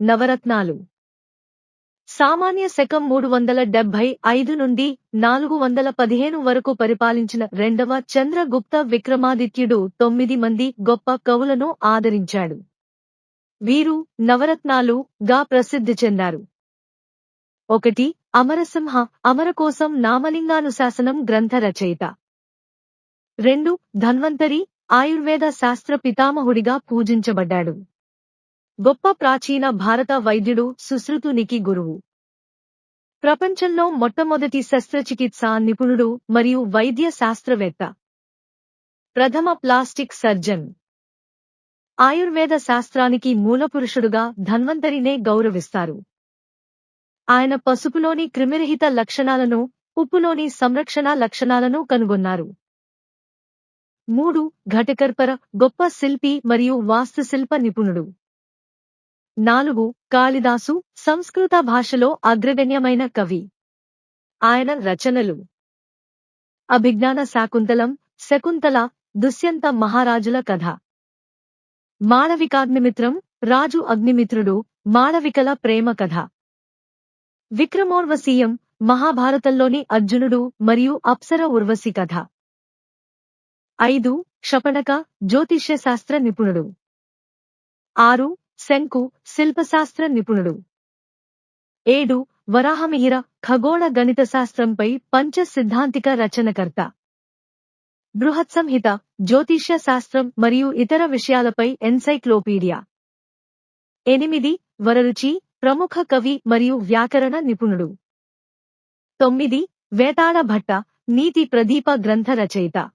నవరత్నాలు. సామాన్య శకం మూడు వందల డెబ్బై ఐదు నుండి నాలుగు వందల పదిహేను వరకు పరిపాలించిన రెండవ చంద్రగుప్త విక్రమాదిత్యుడు తొమ్మిది మంది గొప్ప కవులను ఆదరించాడు. వీరు నవరత్నాలు గా ప్రసిద్ధి చెందారు. ఒకటి అమరసింహ అమరకోసం నామలింగానుశాసనం గ్రంథ రచయిత. రెండు ధన్వంతరి ఆయుర్వేద శాస్త్ర పితామహుడిగా పూజించబడ్డాడు. గొప్ప ప్రాచీన భారత వైద్యుడు సుశ్రుతునికి గురువు. ప్రపంచంలో మొట్టమొదటి శస్త్రచికిత్సా నిపుణుడు మరియు వైద్య శాస్త్రవేత్త. ప్రథమ ప్లాస్టిక్ సర్జన్. ఆయుర్వేద శాస్త్రానికి మూలపురుషుడుగా ధన్వంతరినే గౌరవిస్తారు. ఆయన పసుపులోని క్రిమిరహిత లక్షణాలను ఉప్పులోని సంరక్షణ లక్షణాలను కనుగొన్నారు. మూడు ఘటకర్పర గొప్ప శిల్పి మరియు వాస్తుశిల్ప నిపుణుడు. నాలుగు కాళిదాసు సంస్కృత భాషలో అగ్రగణ్యమైన కవి. ఆయన రచనలు. అభిజ్ఞాన శాకుంతలం శకుంతల దుష్యంత మహారాజుల కథ. మాళవికాగ్నిమిత్రం రాజు అగ్నిమిత్రుడు మాళవికల ప్రేమ కథ. విక్రమోర్వశీయం మహాభారతంలోని అర్జునుడు మరియు అప్సర ఉర్వశి కథ. ఐదు క్షపణక జ్యోతిష్య శాస్త్ర నిపుణుడు. ఆరు శంకు శిల్పశాస్త్ర నిపుణుడు. ఏడు వరాహమిహిర ఖగోళ గణిత శాస్త్రంపై పంచ సిద్ధాంతిక రచనకర్త. బృహత్సంహిత జ్యోతిష్య శాస్త్రం మరియు ఇతర విషయాలపై ఎన్సైక్లోపీడియా. ఎనిమిది వరరుచి ప్రముఖ కవి మరియు వ్యాకరణ నిపుణుడు. తొమ్మిది వేతాళ భట్ట నీతి ప్రదీప గ్రంథ రచయిత.